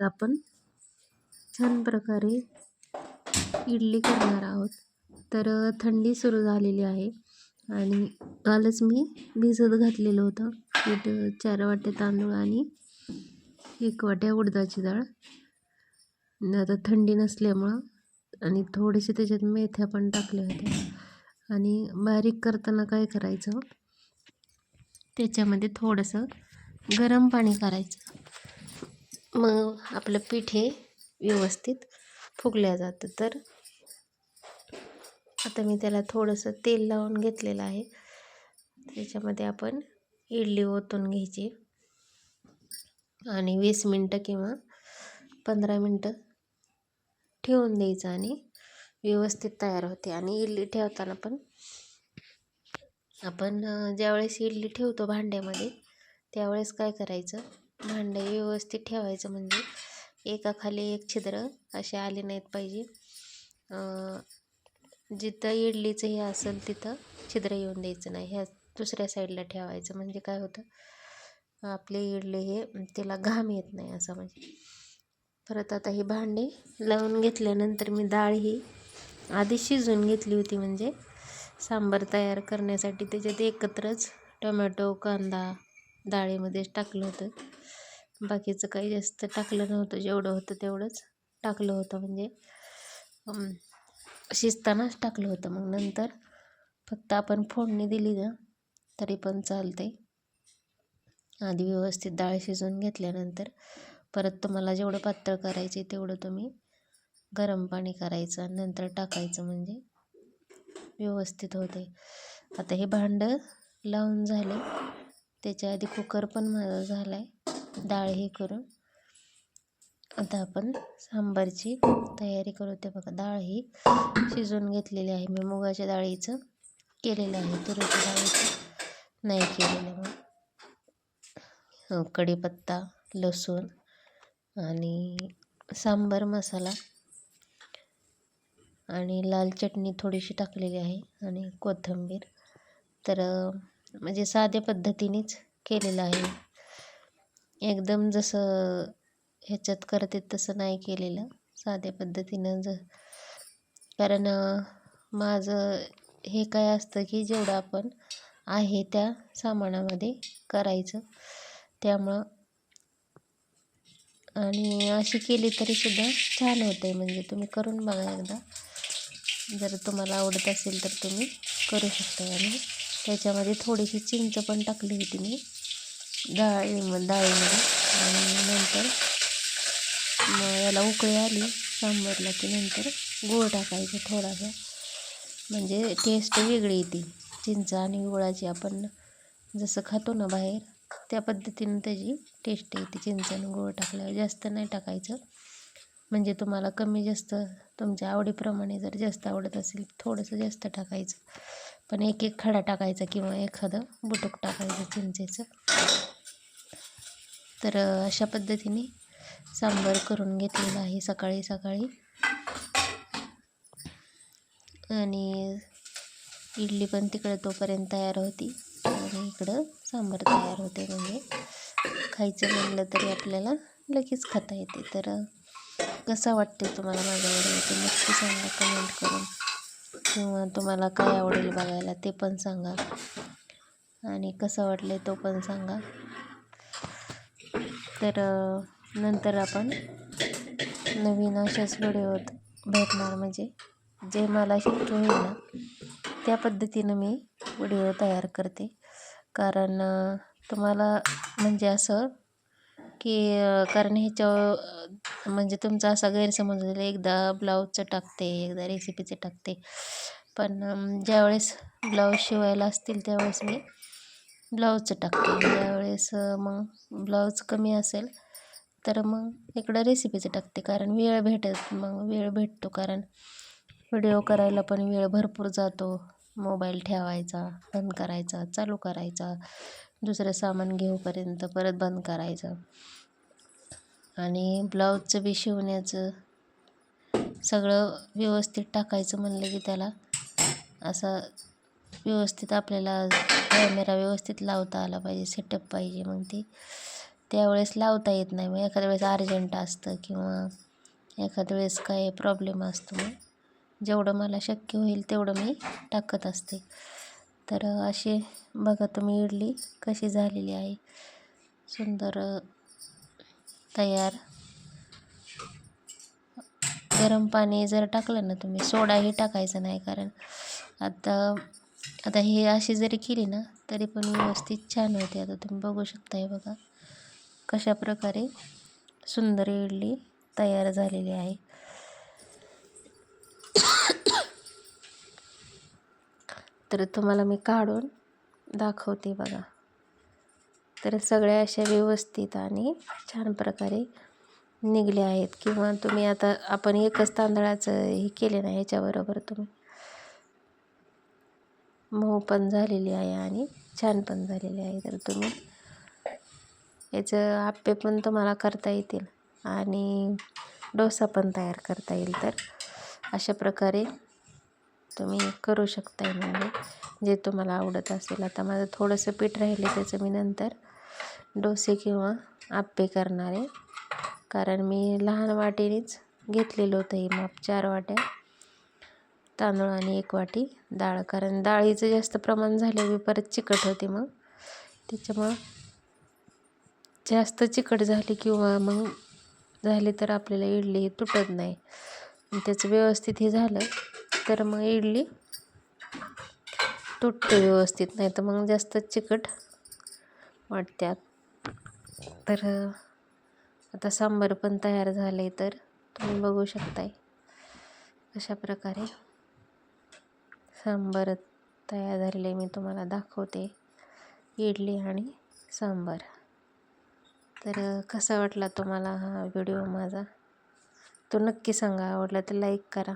आपण छान प्रकारे इडली करणार आहोत. तर थंडी सुरू झालेली आहे आणि कालच मी भिजत घातलेलं होतं. पीठ चार वाटे तांदूळ आणि एक वाट्या उडदाची डाळ. आता थंडी नसल्यामुळं आणि थोडेसे त्याच्यात मेथ्या पण टाकल्या होत्या. आणि बारीक करताना काय करायचं? त्याच्यामध्ये थोडंसं गरम पाणी करायचं. मग आपलं पीठ हे व्यवस्थित फुगल्या जातं. तर आता मी त्याला थोडंसं तेल लावून घेतलेलं आहे. त्याच्यामध्ये आपण इडली ओतून घ्यायची. आणि वीस मिनटं किंवा पंधरा मिनटं ठेवून द्यायचं आणि व्यवस्थित तयार होते. आणि इडली ठेवताना पण आपण ज्यावेळेस इडली ठेवतो भांड्यामध्ये त्यावेळेस काय करायचं? भांडे व्यवस्थित ठेवायचं म्हणजे एकाखाली एक छिद्र असे आले नाहीत पाहिजे. जिथं इडलीचं हे असेल तिथं छिद्र येऊन द्यायचं नाही. ह्या दुसऱ्या साईडला ठेवायचं म्हणजे काय होतं? आपले इडले हे तिला घाम येत नाही असं म्हणजे. परत आता ही भांडी लावून घेतल्यानंतर मी डाळ ही आधी शिजवून घेतली होती म्हणजे सांबार तयार करण्यासाठी. त्याच्यात एकत्रच टोमॅटो कांदा डाळीमध्येच टाकलं होतं. बाकीचं काही जास्त टाकलं नव्हतं. जेवढं होतं तेवढंच टाकलं होतं. म्हणजे शिजतानाच टाकलं होतं. मग नंतर फक्त आपण फोडणी दिली ना तरी पण चालते आधी व्यवस्थित डाळ शिजवून घेतल्यानंतर परत तुम्हाला जेवढं पातळ करायचे तेवढं तुम्ही गरम पाणी करायचं आणि नंतर टाकायचं. म्हणजे व्यवस्थित होते आता हे भांडं लावून झाले त्याच्या आधी कुकर पण माझा झाला आहे डाळ हे करून आता आपण सांबारची तयारी करू. ते बघा डाळ ही शिजवून घेतलेली आहे. मी मुगाच्या डाळीचं केलेलं आहे. तुरीच्या डाळीचं नाही केलेलं मग हो, कढीपत्ता लसूण आणि सांबार मसाला आणि लाल चटणी थोडीशी टाकलेली आहे आणि कोथिंबीर. तर म्हणजे साध्या पद्धतीनेच केलेलं आहे. एकदम जसं ह्याच्यात करते तसं नाही केलेलं. साध्या पद्धतीनं ज कारण माझं हे काय असतं की जेवढं आपण आहे त्या सामानामध्ये करायचं. त्यामुळं आणि अशी केली तरीसुद्धा छान होते म्हणजे तुम्ही करून बघा एकदा. जर तुम्हाला आवडत असेल तर तुम्ही करू शकता. आणि त्याच्यामध्ये थोडीशी चिंच पण टाकली होती मी. डाळी डाळीमध्ये आणि नंतर मग याला उकळी आली सांबारला की नंतर गूळ टाकायचं थोडासा. म्हणजे टेस्ट वेगळी येते. चिंच आणि गुळाची आपण जसं खातो ना बाहेर त्या पद्धतीनं त्याची टेस्ट येते. चिंच आणि गूळ टाकल्यावर जास्त नाही टाकायचं. म्हणजे तुम्हाला कमी जास्त तुमच्या आवडीप्रमाणे जर जास्त आवडत असेल थोडंसं जास्त टाकायचं. पण एक एक खडा टाकायचा किंवा एखादं बुटूक टाकायचं चिंचेचं. तर अशा पद्धतीने सांबार करून घेतलेला आहे सकाळी सकाळी. आणि इडली पण तिकडं तोपर्यंत तयार होती. आणि इकडं सांबार तयार होते. म्हणजे खायचं म्हणलं तरी आपल्याला लगेच खाता येते. तर कसं वाटते तुम्हाला माझ्या व्हिडिओ ते नक्की सांगा कमेंट करून. किंवा तुम्हाला काय आवडेल बघायला ते पण सांगा. आणि कसं वाटले तो पण सांगा. तर नंतर आपण नवीन अशाच व्हिडिओत भेटणार. म्हणजे जे मला शक्य होईल ना त्या पद्धतीनं मी व्हिडिओ तयार करते. कारण तुम्हाला म्हणजे असं की कारण ह्याच्या म्हणजे तुमचा असा गैरसमज झाला एकदा ब्लाऊजचं टाकते एकदा रेसिपीचं टाकते. पण ज्यावेळेस ब्लाऊज शिवायला असतील त्यावेळेस मी ब्लाऊजचं टाकते ज्यावेळेस मग ब्लाऊज कमी असेल तर मग इकडं रेसिपीचं टाकते कारण वेळ भेटत मग वेळ भेटतो. कारण व्हिडिओ करायला पण वेळ भरपूर जातो. मोबाईल ठेवायचा बंद करायचा चालू करायचा. दुसरं सामान घेऊपर्यंत परत बंद करायचं. आणि ब्लाऊजचं बी शिवण्याचं सगळं व्यवस्थित टाकायचं म्हणलं की त्याला असा व्यवस्थित आपल्याला कॅमेरा व्यवस्थित लावता आला पाहिजे सेटअप पाहिजे मग ते. त्यावेळेस लावता येत नाही मग. एखाद्या वेळेस अर्जंट असतं किंवा एखाद्या वेळेस काय प्रॉब्लेम असतो मग. जेवढं मला शक्य होईल तेवढं मी टाकत असते. तर अशी बघा तुम्ही इडली कशी झालेली आहे. सुंदर तयार. गरम पाणी जर टाकलं ना तुम्ही सोडाही टाकायचं नाही कारण आता आता हे अशी जरी केली ना तरी पण व्यवस्थित छान होते. आता तुम्ही बघू शकता हे बघा कशा प्रकारे सुंदर इडली तयार झालेली आहे. तर तुम्हाला मी काढून दाखवते बघा. तर सगळ्या अशा व्यवस्थित आणि छान प्रकारे निघल्या आहेत. किंवा तुम्ही आता आपण एकच तांदळाचं हे केले ना ह्याच्याबरोबर तुम्ही मऊ पण झालेली आहे आणि छान पण झालेली आहे तर तुम्ही याचं आप्पे पण तुम्हाला करता येतील आणि डोसा पण तयार करता येईल तर अशा प्रकारे तुम्ही करू शकताय म्हणजे जे तुम्हाला आवडत असेल. आता माझं थोडंसं पीठ राहिले त्याचं मी नंतर डोसे किंवा आप्पे करणार आहे. कारण मी लहान वाटीनेच घेतलेलं होतं हे माप चार वाट्या. तांदूळ आणि एक वाटी डाळ कारण डाळीचं जास्त प्रमाण झालं परत चिकट होते मग. त्याच्यामुळं जास्त चिकट झाली किंवा मग झाली तर आपल्याला इडली ही तुटत नाही. त्याचं व्यवस्थित हे झालं तर मग इडली तुटते व्यवस्थित नाही तर मग जास्त चिकट वाटत्यात. तर आता सांबार पण तयार झाले तर तुम्ही बघू शकताय अशा प्रकारे सांबार तयार झालेले मी तुम्हाला दाखवते. इडली आणि सांबार. तर कसा वाटला तुम्हाला हा व्हिडिओ माझा? तो नक्की सांगा. आवडला तर लाईक करा.